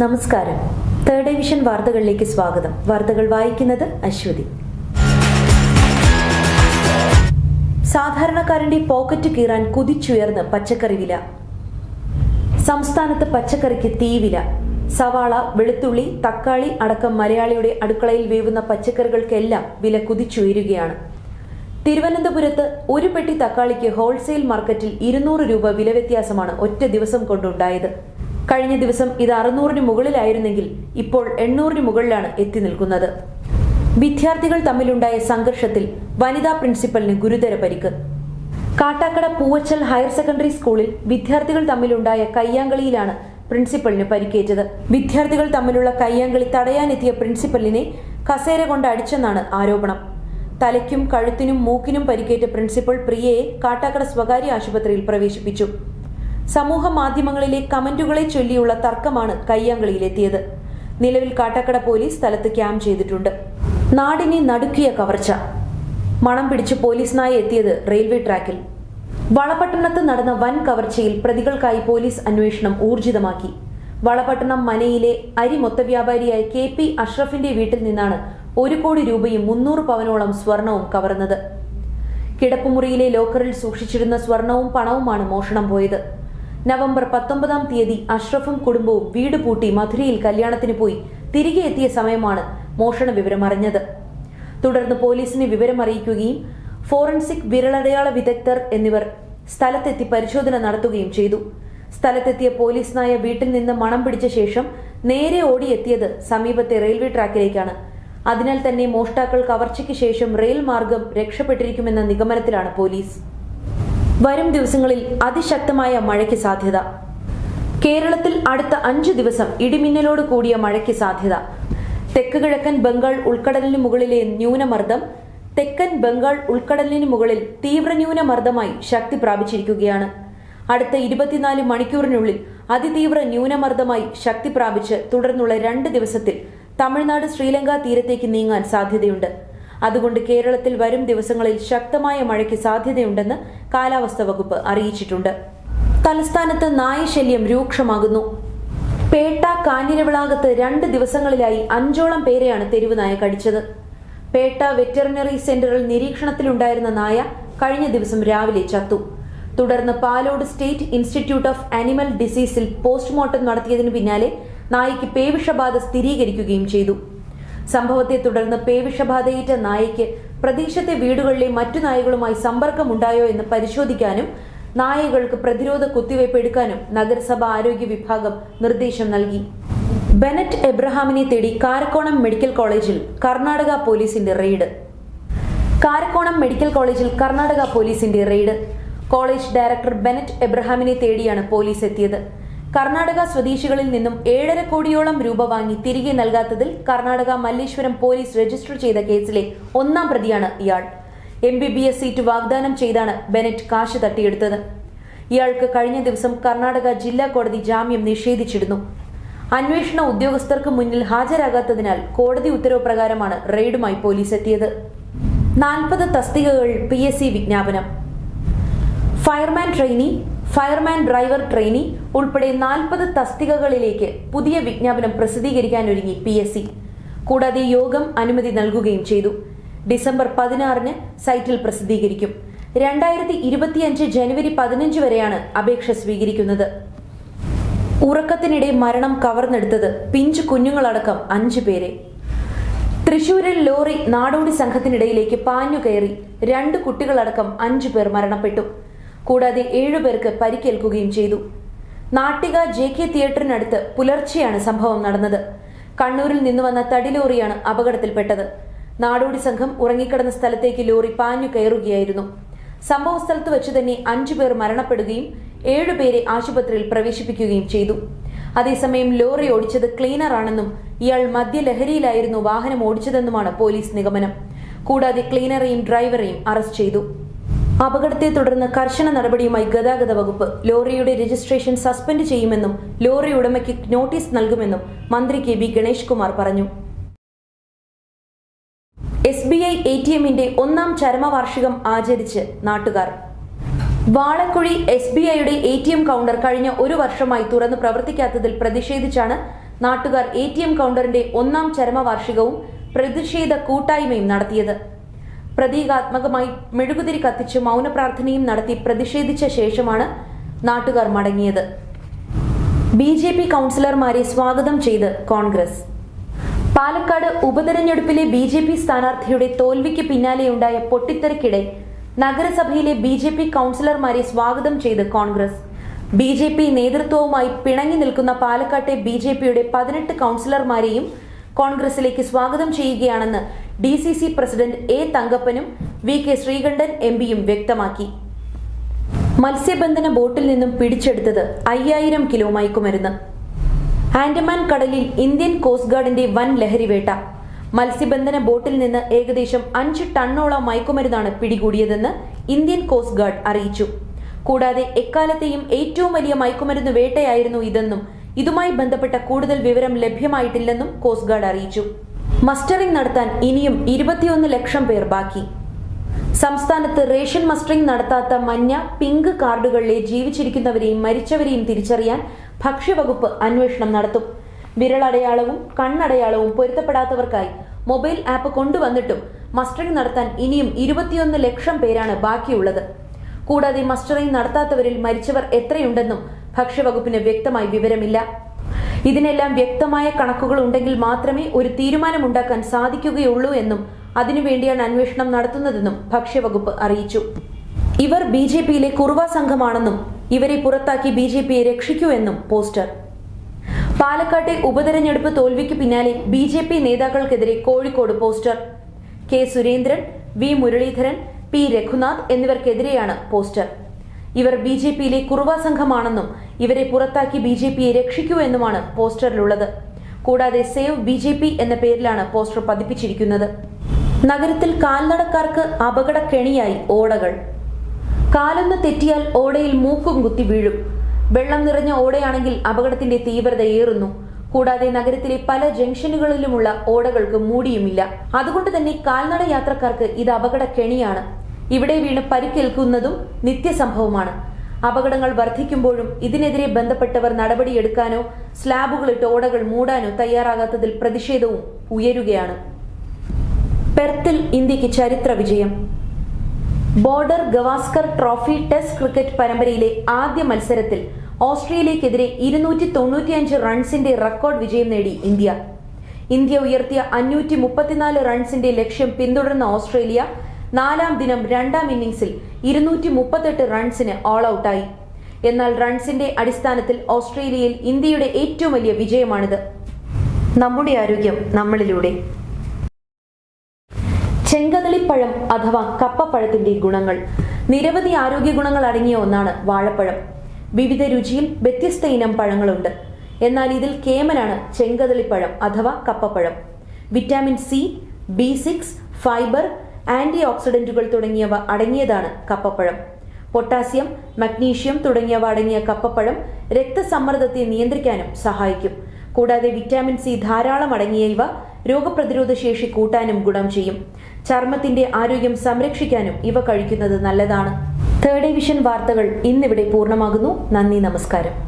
നമസ്കാരം. Third division വാർത്തകളിലേക്ക് സ്വാഗതം. വാർത്തകൾ വായിക്കുന്നത് അശ്വതി. സാധാരണക്കാരന്റെ പോക്കറ്റ് കീറാൻ കുതിച്ചുയർന്ന് പച്ചക്കറി വില. സംസ്ഥാനത്ത് പച്ചക്കറിക്ക് തീവില സവാള വെളുത്തുള്ളി തക്കാളി അടക്കം മലയാളിയുടെ അടുക്കളയിൽ വേവുന്ന പച്ചക്കറികൾക്കെല്ലാം വില കുതിച്ചുയരുകയാണ്. തിരുവനന്തപുരത്ത് ഒരു പെട്ടി തക്കാളിക്ക് ഹോൾസെയിൽ മാർക്കറ്റിൽ ഇരുന്നൂറ് രൂപ വില വ്യത്യാസമാണ് ഒറ്റ ദിവസം കൊണ്ടുണ്ടായത്. കഴിഞ്ഞ ദിവസം ഇത് അറുന്നൂറിന് മുകളിലായിരുന്നെങ്കിൽ ഇപ്പോൾ എണ്ണൂറിന് മുകളിലാണ് എത്തി നിൽക്കുന്നത്. വിദ്യാർത്ഥികൾ തമ്മിലുണ്ടായ സംഘർഷത്തിൽ വനിതാ പ്രിൻസിപ്പലിന് ഗുരുതര പരിക്ക്. കാട്ടാക്കട പൂവച്ചൽ ഹയർ സെക്കൻഡറി സ്കൂളിൽ വിദ്യാർത്ഥികൾ തമ്മിലുണ്ടായ കയ്യാങ്കളിയിലാണ് പ്രിൻസിപ്പലിന് പരിക്കേറ്റത്. വിദ്യാർത്ഥികൾ തമ്മിലുള്ള കയ്യാങ്കളി തടയാനെത്തിയ പ്രിൻസിപ്പലിനെ കസേര കൊണ്ട് അടിച്ചെന്നാണ് ആരോപണം. തലയ്ക്കും കഴുത്തിനും മൂക്കിനും പരിക്കേറ്റ പ്രിൻസിപ്പൽ പ്രിയയെ കാട്ടാക്കട സ്വകാര്യ ആശുപത്രിയിൽ പ്രവേശിപ്പിച്ചു. സമൂഹ മാധ്യമങ്ങളിലെ കമന്റുകളെ ചൊല്ലിയുള്ള തർക്കമാണ് കയ്യാങ്കളിയിലെത്തിയത്. നിലവിൽ കാട്ടാക്കട പോലീസ് സ്ഥലത്ത് ക്യാമ്പ് ചെയ്തിട്ടുണ്ട്. നാടിനെ നടുക്കിയ കവർച്ച. മണം പിടിച്ച് പോലീസിനായി എത്തിയത് റെയിൽവേ ട്രാക്കിൽ. വളപട്ടണത്ത് നടന്ന വൻ കവർച്ചയിൽ പ്രതികൾക്കായി പോലീസ് അന്വേഷണം ഊർജിതമാക്കി. വളപട്ടണം മനയിലെ അരി മൊത്തവ്യാപാരിയായ കെ പി അഷ്റഫിന്റെ വീട്ടിൽ നിന്നാണ് ഒരു കോടി രൂപയും മുന്നൂറ് പവനോളം സ്വർണവും കവർന്നത്. കിടപ്പുമുറിയിലെ ലോക്കറിൽ സൂക്ഷിച്ചിരുന്ന സ്വർണവും പണവുമാണ് മോഷണം പോയത്. നവംബർ പത്തൊമ്പതാം തീയതി അഷ്റഫും കുടുംബവും വീട് പൂട്ടി മധുരയിൽ കല്യാണത്തിന് പോയി. തിരികെ എത്തിയ സമയമാണ് മോഷണ വിവരം അറിഞ്ഞത്. തുടർന്ന് പോലീസിനെ വിവരമറിയിക്കുകയും ഫോറൻസിക് വിരലടയാള വിദഗ്ധർ എന്നിവർ സ്ഥലത്തെത്തി പരിശോധന നടത്തുകയും ചെയ്തു. സ്ഥലത്തെത്തിയ പോലീസ് നായ വീട്ടിൽ നിന്ന് മണം പിടിച്ച ശേഷം നേരെ ഓടിയെത്തിയത് സമീപത്തെ റെയിൽവേ ട്രാക്കിലേക്കാണ്. അതിനാൽ തന്നെ മോഷ്ടാക്കൾ കവർച്ചയ്ക്ക് ശേഷം റെയിൽ മാർഗം രക്ഷപ്പെട്ടിരിക്കുമെന്ന നിഗമനത്തിലാണ് പോലീസ്. വരും ദിവസങ്ങളിൽ അതിശക്തമായ മഴയ്ക്ക് സാധ്യത. കേരളത്തിൽ അടുത്ത അഞ്ചു ദിവസം ഇടിമിന്നലോട് കൂടിയ മഴയ്ക്ക് സാധ്യത. തെക്ക് കിഴക്കൻ ബംഗാൾ ഉൾക്കടലിന് മുകളിലെ ന്യൂനമർദ്ദം തെക്കൻ ബംഗാൾ ഉൾക്കടലിന് മുകളിൽ തീവ്ര ന്യൂനമർദ്ദമായി ശക്തി പ്രാപിച്ചിരിക്കുകയാണ്. അടുത്ത ഇരുപത്തിനാല് മണിക്കൂറിനുള്ളിൽ അതിതീവ്ര ന്യൂനമർദ്ദമായി ശക്തി പ്രാപിച്ച് തുടർന്നുള്ള രണ്ട് ദിവസത്തിൽ തമിഴ്നാട് ശ്രീലങ്ക തീരത്തേക്ക് നീങ്ങാൻ സാധ്യതയുണ്ട്. അതുകൊണ്ട് കേരളത്തിൽ വരും ദിവസങ്ങളിൽ ശക്തമായ മഴയ്ക്ക് സാധ്യതയുണ്ടെന്ന് കാലാവസ്ഥാ വകുപ്പ് അറിയിച്ചിട്ടുണ്ട്. തലസ്ഥാനത്ത് നായശല്യം രൂക്ഷമാകുന്നു. പേട്ട കാഞ്ഞിരവിളാകത്ത് രണ്ട് ദിവസങ്ങളിലായി അഞ്ചോളം പേരെയാണ് തെരുവ് നായ കടിച്ചത്. പേട്ട വെറ്ററിനറി സെന്ററിൽ നിരീക്ഷണത്തിലുണ്ടായിരുന്ന നായ കഴിഞ്ഞ ദിവസം രാവിലെ ചത്തു. തുടർന്ന് Palode State Institute of Animal ഡിസീസിൽ postmortem നടത്തിയതിനു പിന്നാലെ നായയ്ക്ക് പേവിഷബാധ സ്ഥിരീകരിക്കുകയും ചെയ്തു. സംഭവത്തെ തുടർന്ന് പേവിഷബാധയേറ്റ നായയ്ക്ക് പ്രദേശത്തെ വീടുകളിലെ മറ്റു നായകളുമായി സമ്പർക്കമുണ്ടായോ എന്ന് പരിശോധിക്കാനും നായകൾക്ക് പ്രതിരോധ കുത്തിവയ്പ് എടുക്കാനും നഗരസഭ ആരോഗ്യ വിഭാഗം നിർദ്ദേശം നൽകി. ബെനറ്റ് എബ്രഹാമിനെ തേടി കാരക്കോണം മെഡിക്കൽ കോളേജിൽ കർണാടക പോലീസിന്റെ റെയ്ഡ്. കാരക്കോണം മെഡിക്കൽ കോളേജിൽ കർണാടക പോലീസിന്റെ റെയ്ഡ്. കോളേജ് ഡയറക്ടർ ബെനറ്റ് എബ്രഹാമിനെ തേടിയാണ് പോലീസ് എത്തിയത്. കർണാടക സ്വദേശികളിൽ നിന്നും ഏഴര കോടിയോളം രൂപ വാങ്ങി തിരികെ നൽകാത്തതിൽ കർണാടക മല്ലേശ്വരം പോലീസ് രജിസ്റ്റർ ചെയ്ത കേസിലെ ഒന്നാം പ്രതിയാണ് ഇയാൾ. M B B S seat വാഗ്ദാനം ചെയ്താണ് ബെനറ്റ് കാശ് തട്ടിയെടുത്തത്. ഇയാൾക്ക് കഴിഞ്ഞ ദിവസം കർണാടക ജില്ലാ കോടതി ജാമ്യം നിഷേധിച്ചിരുന്നു. അന്വേഷണ ഉദ്യോഗസ്ഥർക്ക് മുന്നിൽ ഹാജരാകാത്തതിനാൽ കോടതി ഉത്തരവ് പ്രകാരമാണ് റെയ്ഡുമായി പോലീസ് എത്തിയത്. നാൽപ്പത് തസ്തികകൾ പി എസ് സി വിജ്ഞാപനം. Fireman trainee fireman driver trainee ഉൾപ്പെടെ നാൽപ്പത് തസ്തികകളിലേക്ക് പുതിയ വിജ്ഞാപനം പ്രസിദ്ധീകരിക്കാനൊരുങ്ങി പി എസ് സി. കൂടാതെ യോഗം അനുമതി നൽകുകയും ചെയ്തു. ഡിസംബർ പതിനാറിന് സൈറ്റിൽ പ്രസിദ്ധീകരിക്കും. രണ്ടായിരത്തി ഇരുപത്തിയഞ്ച് ജനുവരി പതിനഞ്ച് വരെയാണ് അപേക്ഷ സ്വീകരിക്കുന്നത്. ഉറക്കത്തിനിടെ മരണം കവർന്നെടുത്തത് പിഞ്ച് കുഞ്ഞുങ്ങളടക്കം അഞ്ചു പേരെ. തൃശൂരിൽ ലോറി നാടോടി സംഘത്തിനിടയിലേക്ക് പാഞ്ഞു കയറി രണ്ട് കുട്ടികളടക്കം അഞ്ചു പേർ മരണപ്പെട്ടു. കൂടാതെ ഏഴുപേർക്ക് പരിക്കേൽക്കുകയും ചെയ്തു. നാട്ടിക ജെ കെ തിയേറ്ററിനടുത്ത് പുലർച്ചെയാണ് സംഭവം നടന്നത്. കണ്ണൂരിൽ നിന്ന് വന്ന തടി ലോറിയാണ് അപകടത്തിൽപ്പെട്ടത്. നാടോടി സംഘം ഉറങ്ങിക്കിടന്ന സ്ഥലത്തേക്ക് ലോറി പാഞ്ഞു കയറുകയായിരുന്നു. സംഭവ സ്ഥലത്ത് വെച്ച് തന്നെ അഞ്ചു പേർ മരണപ്പെടുകയും ഏഴുപേരെ ആശുപത്രിയിൽ പ്രവേശിപ്പിക്കുകയും ചെയ്തു. അതേസമയം ലോറി ഓടിച്ചത് ക്ലീനർ ആണെന്നും ഇയാൾ മദ്യലഹരിയിലായിരുന്നു വാഹനം ഓടിച്ചതെന്നുമാണ് പോലീസ് നിഗമനം. കൂടാതെ ക്ലീനറെയും ഡ്രൈവറെയും അറസ്റ്റ് ചെയ്തു. അപകടത്തെ തുടർന്ന് കർശന നടപടിയുമായി ഗതാഗത വകുപ്പ് ലോറിയുടെ രജിസ്ട്രേഷൻ സസ്പെൻഡ് ചെയ്യുമെന്നും ലോറി ഉടമയ്ക്ക് നോട്ടീസ് നൽകുമെന്നും മന്ത്രി കെ ബി ഗണേഷ് കുമാർ പറഞ്ഞു. S B I A T എമ്മിന്റെ ഒന്നാം ചരമവാർഷികം ആചരിച്ച് നാട്ടുകാർ. വാളക്കുഴി എസ് ബി ഐയുടെ എ ടി എം കൗണ്ടർ കഴിഞ്ഞ ഒരു വർഷമായി തുറന്ന് പ്രവർത്തിക്കാത്തതിൽ പ്രതിഷേധിച്ചാണ് നാട്ടുകാർ എ ടി എം കൗണ്ടറിന്റെ ഒന്നാം ചരമവാർഷികവും പ്രതിഷേധ കൂട്ടായ്മയും നടത്തിയത്. പ്രതീകാത്മകമായി മെഴുകുതിരി കത്തിച്ച് മൗനപ്രാർത്ഥനയും നടത്തി പ്രതിഷേധിച്ച ശേഷമാണ് നാട്ടുകാർ മടങ്ങിയത്. ബി ജെ പി കൗൺസിലർമാരെ സ്വാഗതം ചെയ്ത് കോൺഗ്രസ്. പാലക്കാട് ഉപതെരഞ്ഞെടുപ്പിലെ ബി ജെ പി സ്ഥാനാർത്ഥിയുടെ തോൽവിക്ക് പിന്നാലെയുണ്ടായ പൊട്ടിത്തെറിക്കിടെ നഗരസഭയിലെ ബി ജെ പി കൗൺസിലർമാരെ സ്വാഗതം ചെയ്ത് കോൺഗ്രസ്. ബി ജെ പി നേതൃത്വവുമായി പിണങ്ങി നിൽക്കുന്ന പാലക്കാട്ടെ ബി ജെ പിയുടെ പതിനെട്ട് കൗൺസിലർമാരെയും കോൺഗ്രസിലേക്ക് സ്വാഗതം ചെയ്യുകയാണെന്ന് D C C president A തങ്കപ്പനും V K Sreekandan M പിയും വ്യക്തമാക്കി. മത്സ്യബന്ധന ബോട്ടിൽ നിന്നും പിടിച്ചെടുത്തത് അയ്യായിരം കിലോ മയക്കുമരുന്ന്. ആൻഡമാൻ കടലിൽ ഇന്ത്യൻ കോസ്റ്റ് ഗാർഡിന്റെ വൻ ലഹരിവേട്ട. മത്സ്യബന്ധന ബോട്ടിൽ നിന്ന് ഏകദേശം അഞ്ച് ടണ്ണോളം മയക്കുമരുന്നാണ് പിടികൂടിയതെന്ന് ഇന്ത്യൻ കോസ്റ്റ് ഗാർഡ് അറിയിച്ചു. കൂടാതെ എക്കാലത്തെയും ഏറ്റവും വലിയ മയക്കുമരുന്ന് വേട്ടയായിരുന്നു ഇതെന്നും ഇതുമായി ബന്ധപ്പെട്ട കൂടുതൽ വിവരം ലഭ്യമായിട്ടില്ലെന്നും കോസ്റ്റ് ഗാർഡ് അറിയിച്ചു. മസ്റ്ററിംഗ് നടത്താൻ ഇനിയും ഇരുപത്തിയൊന്ന് ലക്ഷം പേർ ബാക്കി. സംസ്ഥാനത്ത് റേഷൻ മസ്റ്ററിംഗ് നടത്താത്ത മഞ്ഞ പിങ്ക് കാർഡുകളിലെ ജീവിച്ചിരിക്കുന്നവരെയും മരിച്ചവരെയും തിരിച്ചറിയാൻ ഭക്ഷ്യവകുപ്പ് അന്വേഷണം നടത്തും. വിരളടയാളവും കണ്ണടയാളവും പൊരുത്തപ്പെടാത്തവർക്കായി മൊബൈൽ ആപ്പ് കൊണ്ടുവന്നിട്ടും മസ്റ്ററിംഗ് നടത്താൻ ഇനിയും ഇരുപത്തിയൊന്ന് ലക്ഷം പേരാണ് ബാക്കിയുള്ളത്. കൂടാതെ മസ്റ്ററിംഗ് നടത്താത്തവരിൽ മരിച്ചവർ എത്രയുണ്ടെന്നും ഭക്ഷ്യവകുപ്പിന് വ്യക്തമായി വിവരമില്ല. ഇതിനെല്ലാം വ്യക്തമായ കണക്കുകൾ ഉണ്ടെങ്കിൽ മാത്രമേ ഒരു തീരുമാനമുണ്ടാക്കാൻ സാധിക്കുകയുള്ളൂ എന്നും അതിനുവേണ്ടിയാണ് അന്വേഷണം നടത്തുന്നതെന്നും ഭക്ഷ്യവകുപ്പ് അറിയിച്ചു. ഇവർ ബി ജെ പിയിലെ കുറുവ സംഘമാണെന്നും ഇവരെ പുറത്താക്കി ബി ജെ പിയെ രക്ഷിക്കൂ എന്നും പോസ്റ്റർ. പാലക്കാട്ടെ ഉപതെരഞ്ഞെടുപ്പ് തോൽവിക്ക് പിന്നാലെ B J P നേതാക്കൾക്കെതിരെ Kozhikode poster. K Surendran V Muraleedharan P Raghunath എന്നിവർക്കെതിരെയാണ് poster. ഇവർ ബി ജെ പിയിലെ കുറുവ സംഘമാണെന്നും ഇവരെ പുറത്താക്കി ബി ജെ പിയെ രക്ഷിക്കൂ എന്നുമാണ് പോസ്റ്ററിലുള്ളത്. കൂടാതെ സേവ് ബി ജെ പി എന്ന പേരിലാണ് പോസ്റ്റർ പതിപ്പിച്ചിരിക്കുന്നത്. നഗരത്തിൽ കാൽനടക്കാർക്ക് അപകട കെണിയായി ഓടകൾ. കാലൊന്ന് തെറ്റിയാൽ ഓടയിൽ മൂക്കും കുത്തി വീഴും. വെള്ളം നിറഞ്ഞ ഓടയാണെങ്കിൽ അപകടത്തിന്റെ തീവ്രത ഏറുന്നു. കൂടാതെ നഗരത്തിലെ പല ജംഗ്ഷനുകളിലുമുള്ള ഓടകൾക്ക് മൂടിയുമില്ല. അതുകൊണ്ട് തന്നെ കാൽനട യാത്രക്കാർക്ക് ഇത് അപകടക്കെണിയാണ്. ഇവിടെ വീണ് പരിക്കേൽക്കുന്നതും നിത്യസംഭവമാണ്. അപകടങ്ങൾ വർദ്ധിക്കുമ്പോഴും ഇതിനെതിരെ ബന്ധപ്പെട്ടവർ നടപടിയെടുക്കാനോ സ്ലാബുകളിട്ട് ഓടകൾ മൂടാനോ തയ്യാറാകാത്തതിൽ പ്രതിഷേധവും ഉയരുകയാണ്. പെർത്തിൽ ഇന്ത്യയ്ക്ക് ചരിത്ര വിജയം. Border Gavaskar trophy test cricket പരമ്പരയിലെ ആദ്യ മത്സരത്തിൽ ഓസ്ട്രേലിയക്കെതിരെ ഇരുന്നൂറ്റി തൊണ്ണൂറ്റിയഞ്ച് റൺസിന്റെ റെക്കോർഡ് വിജയം നേടി ഇന്ത്യ. ഇന്ത്യ ഉയർത്തിയ അഞ്ഞൂറ്റി മുപ്പത്തിനാല് റൺസിന്റെ ലക്ഷ്യം പിന്തുടർന്ന ഓസ്ട്രേലിയ നാലാം ദിനം രണ്ടാം ഇന്നിംഗ്സിൽ ഇരുന്നൂറ്റി മുപ്പത്തെട്ട് റൺസിന് ഓൾ ഔട്ടായി എന്നാൽ റൺസിന്റെ അടിസ്ഥാനത്തിൽ ഓസ്ട്രേലിയയിൽ ഇന്ത്യയുടെ ഏറ്റവും വലിയ വിജയമാണിത്. നമ്മുടെ ആരോഗ്യം നമ്മളിലൂടെ. ചെങ്കതളിപ്പഴം അഥവാ കപ്പപ്പഴത്തിന്റെ ഗുണങ്ങൾ. നിരവധി ആരോഗ്യ ഗുണങ്ങൾ അടങ്ങിയ ഒന്നാണ് വാഴപ്പഴം. വിവിധ രുചിയിൽ വ്യത്യസ്ത ഇനം പഴങ്ങളുണ്ട്. എന്നാൽ ഇതിൽ കേമനാണ് ചെങ്കതളിപ്പഴം അഥവാ കപ്പപ്പഴം. Vitamin C B six fibre anti ഓക്സിഡന്റുകൾ തുടങ്ങിയവ അടങ്ങിയതാണ് കപ്പപ്പഴം. പൊട്ടാസ്യം മഗ്നീഷ്യം തുടങ്ങിയവ അടങ്ങിയ കപ്പപ്പഴം രക്തസമ്മർദ്ദത്തെ നിയന്ത്രിക്കാനും സഹായിക്കും. കൂടാതെ വിറ്റാമിൻ സി ധാരാളം അടങ്ങിയ ഇവ രോഗപ്രതിരോധ ശേഷി കൂട്ടാനും ഗുണം ചെയ്യും. ചർമ്മത്തിന്റെ ആരോഗ്യം സംരക്ഷിക്കാനും ഇവ കഴിക്കുന്നത് നല്ലതാണ്. തേർഡ് ഡിവിഷൻ വാർത്തകൾ ഇന്നിവിടെ പൂർണമാകുന്നു. നന്ദി നമസ്കാരം.